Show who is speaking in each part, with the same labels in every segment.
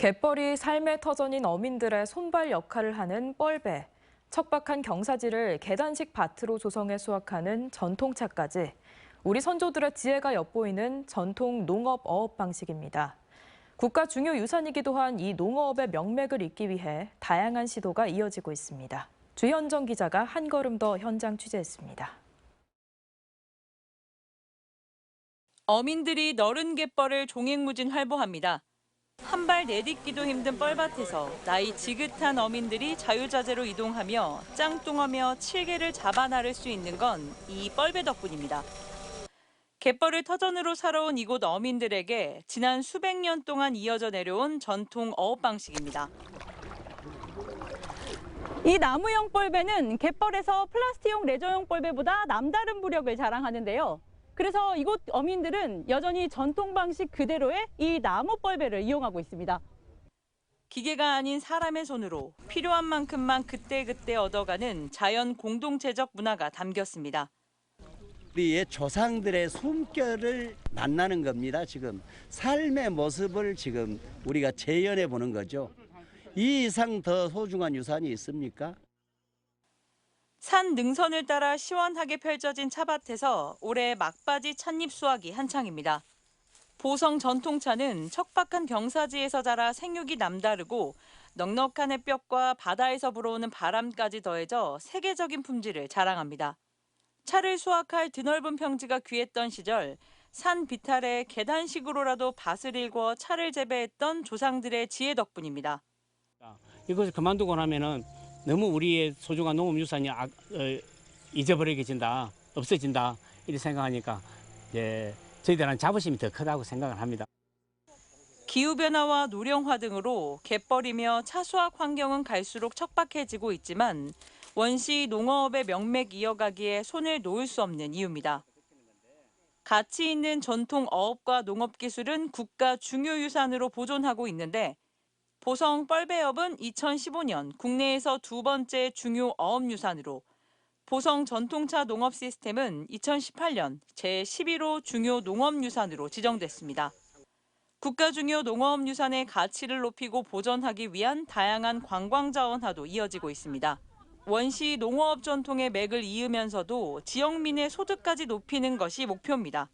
Speaker 1: 갯벌이 삶의 터전인 어민들의 손발 역할을 하는 뻘배. 척박한 경사지를 계단식 밭으로 조성해 수확하는 전통차까지 우리 선조들의 지혜가 엿보이는 전통 농업 어업 방식입니다. 국가 중요 유산이기도 한 이 농어업의 명맥을 잇기 위해 다양한 시도가 이어지고 있습니다. 주현정 기자가 한 걸음 더 현장 취재했습니다.
Speaker 2: 어민들이 너른 갯벌을 종횡무진 활보합니다. 한 발 내딛기도 힘든 뻘밭에서 나이 지긋한 어민들이 자유자재로 이동하며 짱뚱하며 칠개를 잡아 나를 수 있는 건 이 뻘배 덕분입니다. 갯벌을 터전으로 살아온 이곳 어민들에게 지난 수백 년 동안 이어져 내려온 전통 어업 방식입니다.
Speaker 3: 이 나무형 뻘배는 갯벌에서 플라스틱용 레저용 뻘배보다 남다른 부력을 자랑하는데요. 그래서 이곳 어민들은 여전히 전통 방식 그대로의 이 나무 뻘배를 이용하고 있습니다.
Speaker 2: 기계가 아닌 사람의 손으로 필요한 만큼만 그때그때 얻어가는 자연 공동체적 문화가 담겼습니다.
Speaker 4: 우리의 조상들의 숨결을 만나는 겁니다. 지금 삶의 모습을 지금 우리가 재현해 보는 거죠. 이 이상 더 소중한 유산이 있습니까?
Speaker 2: 산 능선을 따라 시원하게 펼쳐진 차밭에서 올해 막바지 찻잎 수확이 한창입니다. 보성 전통차는 척박한 경사지에서 자라 생육이 남다르고 넉넉한 햇볕과 바다에서 불어오는 바람까지 더해져 세계적인 품질을 자랑합니다. 차를 수확할 드넓은 평지가 귀했던 시절 산 비탈에 계단식으로라도 밭을 일궈 차를 재배했던 조상들의 지혜 덕분입니다.
Speaker 5: 이것을 그만두고 나면은 너무 우리의 소중한 농업 유산이 아, 어, 잊어버리게 진다, 없어진다 이렇게 생각하니까 이제 저희들은 자부심이 더 크다고 생각을 합니다.
Speaker 2: 기후변화와 노령화 등으로 갯벌이며 차수학 환경은 갈수록 척박해지고 있지만 원시 농어업의 명맥 이어가기에 손을 놓을 수 없는 이유입니다. 가치 있는 전통 어업과 농업 기술은 국가 중요유산으로 보존하고 있는데 보성 뻘배업은 2015년 국내에서 두 번째 중요 어업 유산으로 보성 전통차 농업 시스템은 2018년 제11호 중요 농업 유산으로 지정됐습니다. 국가 중요 농어업 유산의 가치를 높이고 보존하기 위한 다양한 관광 자원화도 이어지고 있습니다. 원시 농어업 전통의 맥을 이으면서도 지역민의 소득까지 높이는 것이 목표입니다.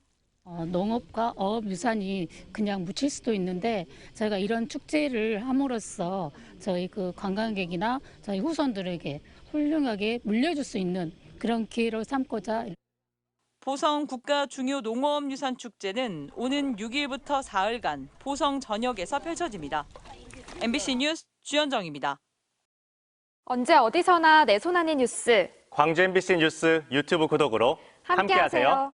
Speaker 6: 어, 농업과 어업 유산이 그냥 묻힐 수도 있는데 저희가 이런 축제를 함으로써 저희 그 관광객이나 저희 후손들에게 훌륭하게 물려줄 수 있는 그런 기회로 삼고자
Speaker 2: 보성 국가 중요 농어업 유산 축제는 오는 6일부터 사흘간 보성 전역에서 펼쳐집니다. MBC 뉴스 주현정입니다.
Speaker 7: 언제 어디서나 내 손 안의 뉴스
Speaker 8: 광주 MBC 뉴스 유튜브 구독으로 함께하세요.
Speaker 7: 함께하세요.